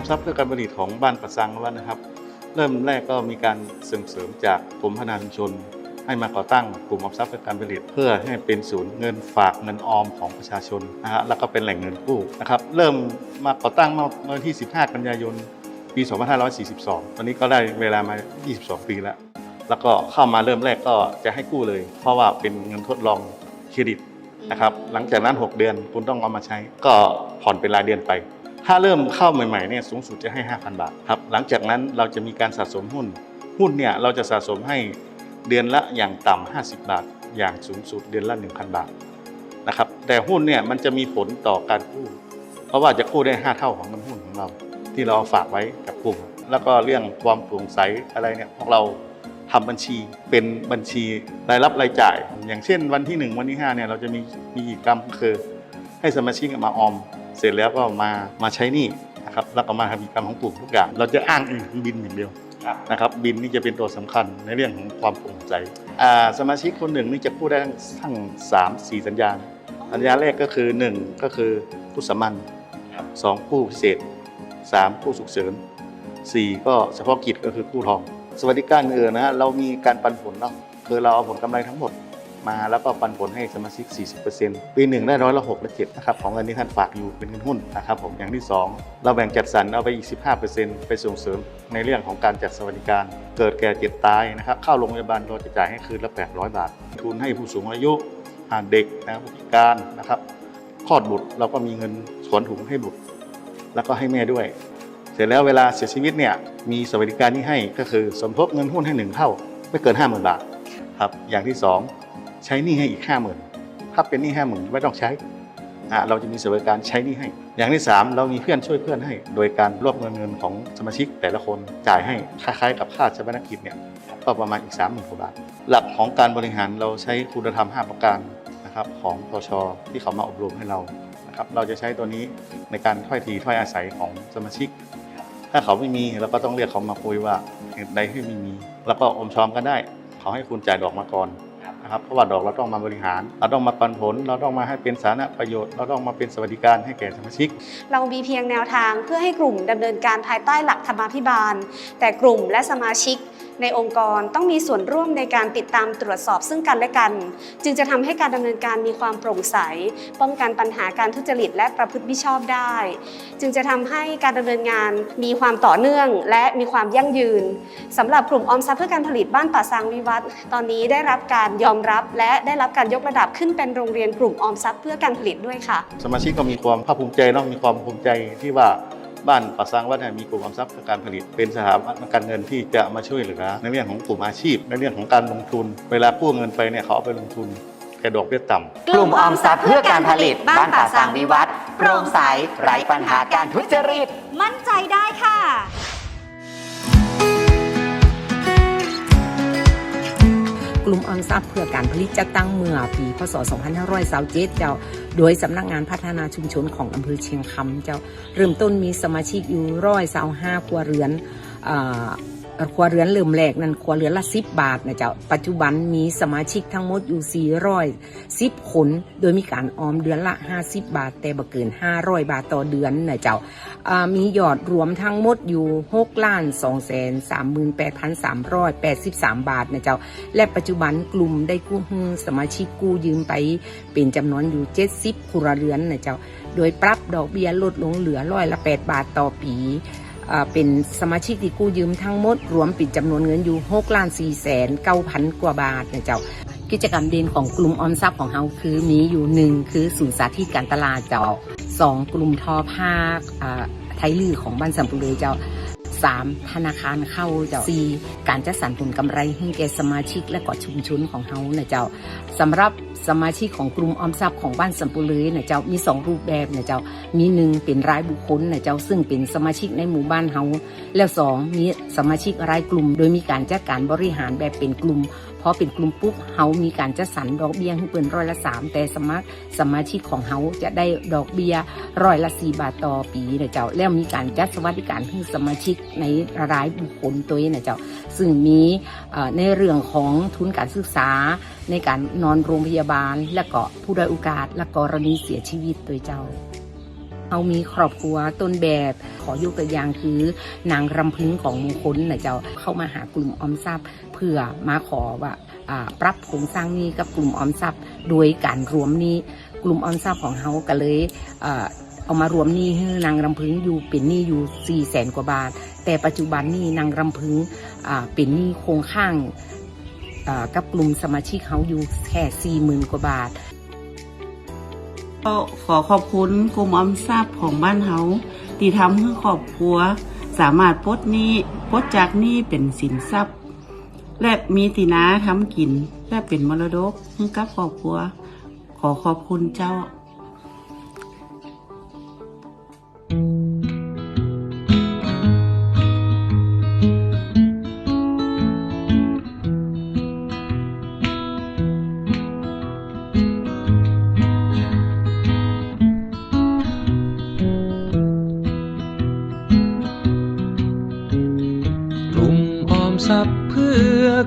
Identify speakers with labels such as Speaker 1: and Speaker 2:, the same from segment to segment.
Speaker 1: อมทรัพย์เพื่อการผลิตของบ้านประสังแล้วนะครับ เริ่มแรกก็มีการส่งเสริมจากกรมพัฒนาชุมชน ให้มาก่อตั้งกลุ่มออมทรัพย์เพื่อการผลิต เพื่อให้เป็นศูนย์เงินฝากเงินออมของประชาชนนะฮะแล้วก็เป็นแหล่งเงินกู้นะครับเริ่มมาก่อตั้งเมื่อวันที่ 15 กันยายนปี 2542 ตอนนี้ก็ได้เวลามา 22 ปีแล้ว แล้วก็เข้ามาเริ่มแรกก็จะให้กู้เลย เพราะว่าเป็นเงินทดลองเครดิตนะครับ หลังจากนั้น 6 เดือนคุณต้องเอามาใช้ ก็ผ่อนเป็นรายเดือนไป ถ้าเริ่มเข้าใหม่ๆเนี่ยสูงสุดจะให้ 5,000 บาทครับ หลังจากนั้นเราจะมีการสะสมหุ้น หุ้นเนี่ยเราจะสะสมให้เดือนละอย่างต่ำ50 บาท อย่างสูงสุดเดือนละ 1,000 บาทนะครับ แต่หุ้นเนี่ยมันจะมีผลต่อการกู้ เพราะว่าจะกู้ได้ 5 เท่าของเงินหุ้นของเรา ที่เราฝากไว้กับกลุ่ม แล้วก็เรื่องความโปร่งใสอะไรเนี่ยพวกเราทำบัญชีเป็นบัญชีรายรับรายจ่าย อย่างเช่นวันที่ 1 วันที่5เนี่ยเราจะมีมีกิจกรรมคือให้สมาชิกมาออม เสร็จแล้วก็มามาใช้หนี้นะครับแล้วก็มาทำกิจกรรมของกลุ่มทุกอย่าง เราจะอ้างอิงถึงบินอย่างเดียว
Speaker 2: ครับ
Speaker 1: นะครับบินนี่จะเป็นตัวสำคัญในเรื่องของความโปร่งใสอ่าสมาชิกคนหนึ่งนี่จะกู้ได้ทั้งสามสี่สัญญาณสัญญาแรกก็คือ 1 ก็คือผู้สามัญ
Speaker 2: ครับ
Speaker 1: สองผู้พิเศษ 3 ผู้ฉุกเฉิน4ก็เฉพาะกิจก็คือผู้ทอง สวัสดิการอื่นนะฮะเรามีการปันผลเนาะคือเราเอาผลกำไรทั้งหมด มาแล้วก็ปันผลให้สมาชิก 40%ปีหนึ่งได้ร้อยละ6และ7นะครับของเงินที่ท่านฝากอยู่เป็นเงินหุ้นนะครับผมอย่างที่ 2 เราแบ่งจัดสรรเอาไปอีก 15%ไปส่งเสริมในเรื่องของการจัดสวัสดิการ เกิดแก่เจ็บตายนะครับเข้าโรงพยาบาลเราจะจ่ายให้คืนละ 800 บาท ทุนให้ผู้สูงอายุอ่าเด็กนะครับผู้พิการนะครับคลอดบุตรเราก็มีเงินสวนถุงให้บุตร แล้วก็ให้แม่ด้วย เสร็จแล้วเวลาเสียชีวิตเนี่ยมีสวัสดิการที่ให้ก็คือสมทบเงินหุ้นให้หนึ่งเท่า ไม่เกิน 5 0,000 บาทครับอย่างที่ 2 ใช้หนี้ให้อีก50,000ถ้าเป็นหนี้50,000ไม่ต้องใช้เราจะมีสวัสดิการใช้หนี้ให้ อย่างที่3เรามีเพื่อนช่วยเพื่อนให้ โดยการรวบเงินเงินของสมาชิกแต่ละคนจ่ายให้คล้ายๆกับค่าชาปนกิจเนี่ยก็ประมาณอีก30,000กว่าบาทหลักของการบริหารเราใช้คุณธรรม 5 ประการนะครับของตชที่เขามาอบรมให้เรานะครับเราจะใช้ตัวนี้ในการถ้อยทีถ้อยอาศัยของสมาชิก ถ้าเขาไม่มีเราก็ต้องเรียกเขามาคุยว่าเหตุใดที่ไม่มี แล้วก็อมชอมกันได้ เขาให้คุณจ่ายดอกมาก่อน นะครับเพราะว่าดอกเราต้องมาบริหาร เราต้องมาปันผล เราต้องมาให้เป็นสาธารณประโยชน์ เราต้องมาเป็นสวัสดิการให้แก่สมาชิก
Speaker 3: เรามีเพียงแนวทางเพื่อให้กลุ่มดำเนินการภายใต้หลักธรรมาภิบาล แต่กลุ่มและสมาชิก ในองค์กรต้องมีส่วนร่วมในการติดตามตรวจสอบซึ่งกันและกัน จึงจะทำให้การดำเนินการมีความโปร่งใส ป้องกันปัญหาการทุจริตและประพฤติมิชอบได้ จึงจะทำให้การดำเนินงานมีความต่อเนื่อง และมีความยั่งยืนสำหรับกลุ่มออมทรัพย์เพื่อการผลิตบ้านป่าซางวิวัฒน์ตอนนี้ได้รับการยอมรับและได้รับการยกระดับขึ้นเป็นโรงเรียนกลุ่มออมทรัพย์เพื่อการผลิตด้วยค่ะ
Speaker 1: สมาชิกก็มีความภาคภูมิใจเนาะมีความภูมิใจที่ว่า บ้านป่าซางวัดเนี่ยมีกลุ่มออมทรัพย์เพื่อการผลิต เป็นสถาบันการเงินที่จะมาช่วยเหลือในเรื่องของกลุ่มอาชีพ ในเรื่องของการลงทุน เวลากู้เงินไปเนี่ยเขาเอาไปลงทุนแกดอกเบี้ยต่ำ
Speaker 2: กลุ่มออมทรัพย์เพื่อการผลิตบ้านป่าสางวิวัฒน์โปร่งใสไร้ปัญหาการทุจริต
Speaker 3: มั่นใจได้ค่ะ
Speaker 4: กลุ่มออมทรัพย์เพื่อการผลิตจัดตั้งเมื่อปีพศ 2527เจ้า โดยสำนักงานพัฒนาชุมชนของอำเภอเชียงคำเจ้าเริ่มต้นมีสมาชิกอยู่ร้อยสาวห้าครัวเรือนอ ครัวเรือนเริ่มแรกนั้นครัวเรือนละสิบบาทนะเจ้าปัจจุบันมีสมาชิกทั้งหมดอยู่410คน โดยมีการออมเดือนละ50บาท แต่บ่เกิน500บาทต่อเดือนนะเจ้ามียอดรวมทั้งหมดอยู่6ล้าน2แสน38,383บาทนะเจ้า และปัจจุบันกลุ่มได้กู้ฮือสมาชิกกู้ยืมไปเป็นจำนวนอยู่70ครัวเรือนนะเจ้า โดยปรับดอกเบี้ยลดลงเหลือร้อยละ8บาทต่อปี เป็นสมาชิกที่กู้ยืมทั้งหมด รวมปิดจำนวนเงินอยู่6ล้าน4แสน9พันกว่าบาทนะเจ้า กิจกรรมเด่นของกลุ่มออมทรัพย์ของเฮาคือมีอยู่หนึ่งคือศูนย์สาธิตการตลาดเจ้าสองกลุ่มทอผ้าไทยลือของบ้านสัมปุเลยเจ้า สามธนาคารเข้าเจ้าสี่การจัดสรรผลกำไรให้แก่สมาชิกและก็ชุมชนของเฮานะเจ้าสำหรับสมาชิกของกลุ่มออมทรัพย์ของบ้านสัมปุเลยนะเจ้ามีสองรูปแบบนะเจ้ามีหนึ่งเป็นรายบุคคลนะเจ้าซึ่งเป็นสมาชิกในหมู่บ้านเฮาแล้วสองมีสมาชิกรายกลุ่ม โดยมีการจัดการบริหารแบบเป็นกลุ่มพอเป็นกลุ่มปุ๊บเฮามีการจัดสรรดอกเบี้ยให้เปินร้อยละสามแต่สมัครสมาชิกของเฮาจะได้ดอกเบี้ยร้อยละสี่บาทต่อปีนะเจ้าแล้วมีการจัดสวัสดิการให้สมาชิกในรายบุคคลตัวนี้นะเจ้าซึ่งมีในเรื่องของทุนการศึกษา ในการนอนโรงพยาบาล และก็ผู้ด้อยโอกาส และกรณีเสียชีวิตตัวเจ้าเรามีครอบครัวต้นแบบขอยกตัวอย่างคือนางรำพึงของมงคลนะเจ้าเข้ามาหากลุ่มออมทรัพย์ เพื่อมาขอว่าปรับโครงสร้างนี้กับกลุ่มออมทรัพย์ โดยการรวมนี้กลุ่มออมทรัพย์ของเขาก็เลย เอามารวมหนี้ให้นางรำพึงอยู่เป็นหนี้อยู่4ี่แสนกว่าบาท แต่ปัจจุบันนี้นางรำพึงอ่าเป็นหนี้คงข้างกับกลุ่มสมาชิกเขาอยู่แค่สี่หมื่นกว่าบาท
Speaker 5: ก็ขอขอบคุณกลุ่มออมทรัพย์ของบ้านเฮาที่ทำให้ครอบครัว สามารถปลดหนี้ปลดจากหนี้เป็นสินทรัพย์ และมีตินาทำกิน และเป็นมรดกให้กับครอบครัว ขอขอบคุณเจ้า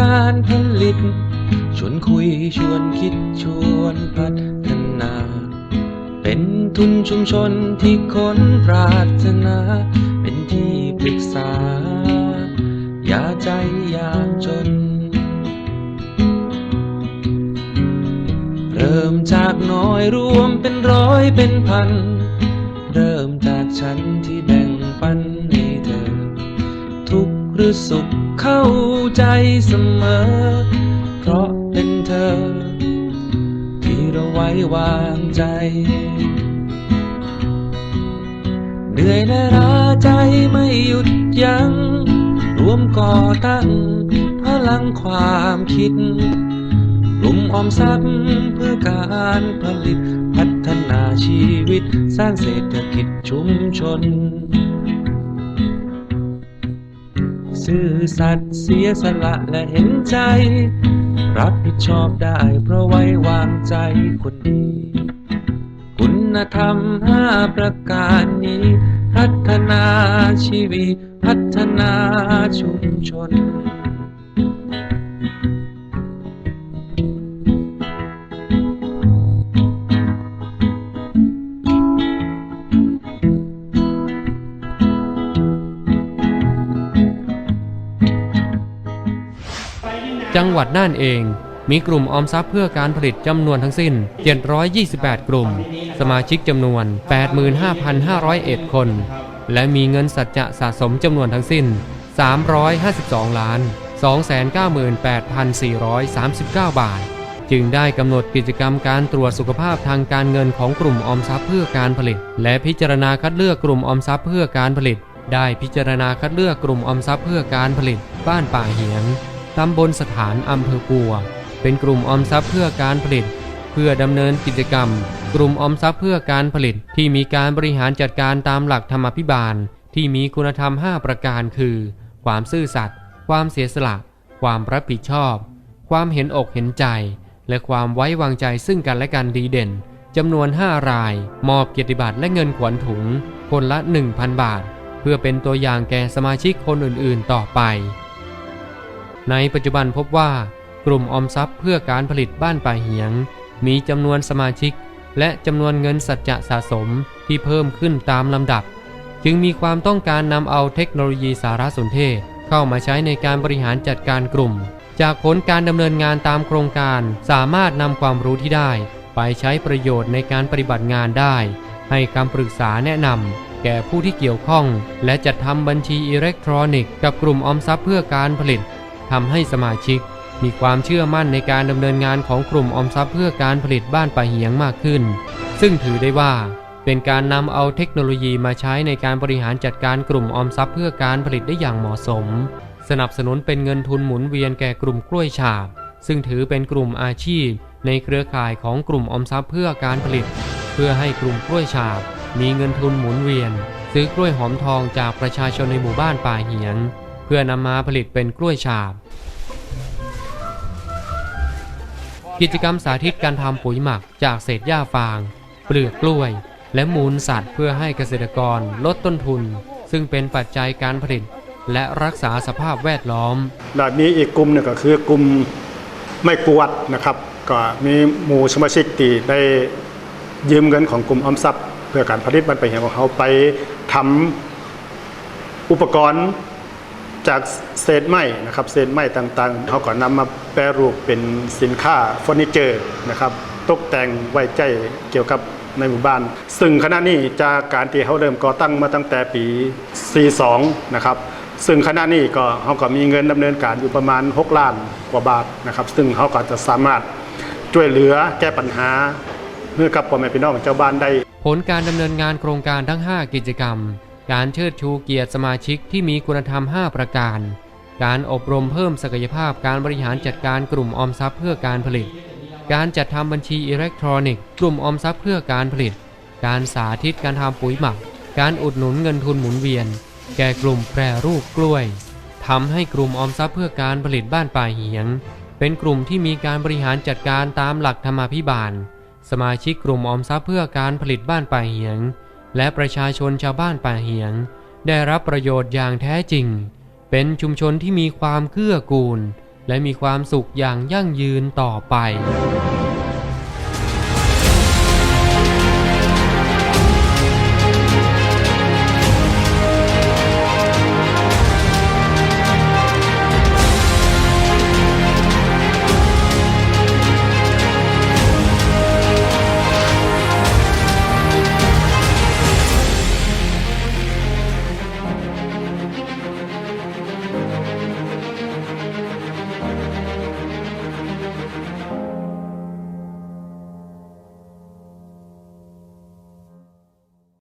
Speaker 6: การผลิต ชวนคุยชวนคิดชวนพัฒนา เป็นทุนชุมชนที่คนปรารถนา เป็นที่ปรึกษา อย่าใจยามจน เริ่มจากน้อยรวมเป็นร้อยเป็นพัน เริ่มจากฉันที่แบ่งปันให้ือสุขเข้าใจเสมอ เพราะเป็นเธอ ที่เราไว้วางใจ เหนื่อยและล้าใจไม่หยุดยัง้งรวมก่อตั้งพลังความคิดกลุ่มออมทรัพย์เพื่อการผลิตพัฒนาชีวิตสร้างเศรษฐกิจชุมชน ซื่อสัตย์เสียสละและเห็นใจ รับผิดชอบได้เพราะไว้วางใจคนดี คุณธรรมห้าประการนี้ พัฒนาชีวิต พัฒนาชุมชน
Speaker 7: จังหวัดน่านเอง มีกลุ่มออมทรัพย์เพื่อการผลิตจำนวนทั้งสิ้น 728 กลุ่ม สมาชิกจำนวน 85,501 คน และมีเงินสัจจะสะสมจำนวนทั้งสิ้น 352 ล้าน 298,439 บาท จึงได้กำหนดกิจกรรมการตรวจสุขภาพทางการเงินของกลุ่มออมทรัพย์เพื่อการผลิต และพิจารณาคัดเลือกกลุ่มออมทรัพย์เพื่อการผลิต ได้พิจารณาคัดเลือกกลุ่มออมทรัพย์เพื่อการผลิต บ้านป่าเหียง ตำบลสถานอำเภอปัว เป็นกลุ่มออมทรัพย์เพื่อการผลิต เพื่อดำเนินกิจกรรม กลุ่มออมทรัพย์เพื่อการผลิตที่มีการบริหารจัดการตามหลักธรรมาภิบาล ที่มีคุณธรรม 5 ประการคือ ความซื่อสัตย์ความเสียสละ ความรับผิดชอบ ความเห็นอกเห็นใจ และความไว้วางใจซึ่งกันและกันดีเด่นจำนวน 5 ราย มอบเกียรติบัตรและเงินขวัญถุง คนละ 1,000 บาท เพื่อเป็นตัวอย่างแก่สมาชิกคนอื่นๆ ต่อไป ในปัจจุบันพบว่ากลุ่มออมทรัพย์เพื่อการผลิตบ้านป่าเหียง มีจำนวนสมาชิก และจำนวนเงินสัจจะสะสมที่เพิ่มขึ้นตามลำดับ จึงมีความต้องการนำเอาเทคโนโลยีสารสนเทศ เข้ามาใช้ในการบริหารจัดการกลุ่ม จากผลการดำเนินงานตามโครงการสามารถนำความรู้ที่ได้ ไปใช้ประโยชน์ในการปฏิบัติงานได้ ให้คำปรึกษาแนะนำแก่ผู้ที่เกี่ยวข้อง และจัดทำบัญชีอิเล็กทรอนิกส์กับกลุ่มออมทรัพย์เพื่อการผลิต ทำให้สมาชิกมีความเชื่อมั่นในการดำเนินงานของกลุ่มออมทรัพย์เพื่อการผลิตบ้านป่าเหียงมากขึ้น ซึ่งถือได้ว่าเป็นการนำเอาเทคโนโลยีมาใช้ในการบริหารจัดการกลุ่มออมทรัพย์เพื่อการผลิตได้อย่างเหมาะสม สนับสนุนเป็นเงินทุนหมุนเวียนแก่กลุ่มกล้วยฉาบ ซึ่งถือเป็นกลุ่มอาชีพ ในเครือข่ายของกลุ่มออมทรัพย์เพื่อการผลิต เพื่อให้กลุ่มกล้วยฉาบ มีเงินทุนหมุนเวียน ซื้อกล้วยหอมทองจากประชาชนในหมู่บ้านป่าเหียง เพื่อนำมาผลิตเป็นกล้วยฉาบ กิจกรรมสาธิตการทำปุ๋ยหมักจากเศษหญ้าฟาง เปลือกกล้วย และมูลสัตว์เพื่อให้เกษตรกรลดต้นทุน ซึ่งเป็นปัจจัยการผลิต และรักษาสภาพแวดล้อม
Speaker 8: แบบนี้อีกกลุ่มหนึ่งก็คือกลุ่มไม่กวดนะครับ ก็มีหมู่สมาชิกที่ได้ยืมเงินของกลุ่มออมทรัพย์ เพื่อการผลิตบันไปเหียงของเขาไปทำอุปกรณ์ จากเศษไม้นะครับเศษไม้ต่างๆเขาก็นำมาแปรรูปเป็นสินค้าเฟอร์นิเจอร์นะครับตกแต่งไว้ใจเกี่ยวกับในหมู่บ้าน ซึ่งขณะนี้จากการที่เขาเริ่มก่อตั้งมาตั้งแต่ปี 42 นะครับซึ่งขณะนี้ก็เขาก็มีเงินดำเนินการอยู่ประมาณ 6 ล้านกว่าบาทนะครับ ซึ่งเขาก็จะสามารถช่วยเหลือแก้ปัญหาเมื่อกับพ่อแม่พี่น้องเจ้าบ้านได้
Speaker 7: ผลการดำเนินงานโครงการทั้ง 5 กิจกรรม การเชิดชูเกียรติสมาชิกที่มีคุณธรรม 5 ประการ การอบรมเพิ่มศักยภาพการบริหารจัดการกลุ่มออมทรัพย์เพื่อการผลิต การจัดทำบัญชีอิเล็กทรอนิกส์กลุ่มออมทรัพย์เพื่อการผลิต การสาธิตการทำปุ๋ยหมัก การอุดหนุนเงินทุนหมุนเวียน แก่กลุ่มแปรรูปกล้วยทำให้กลุ่มออมทรัพย์เพื่อการผลิตบ้านป่าเหียง เป็นกลุ่มที่มีการบริหารจัดการตามหลักธรรมาภิบาล สมาชิกกลุ่มออมทรัพย์เพื่อการผลิตบ้านป่าเหียง และประชาชนชาวบ้านป่าเหียง ได้รับประโยชน์อย่างแท้จริง เป็นชุมชนที่มีความเกื้อกูล และมีความสุขอย่างยั่งยืนต่อไป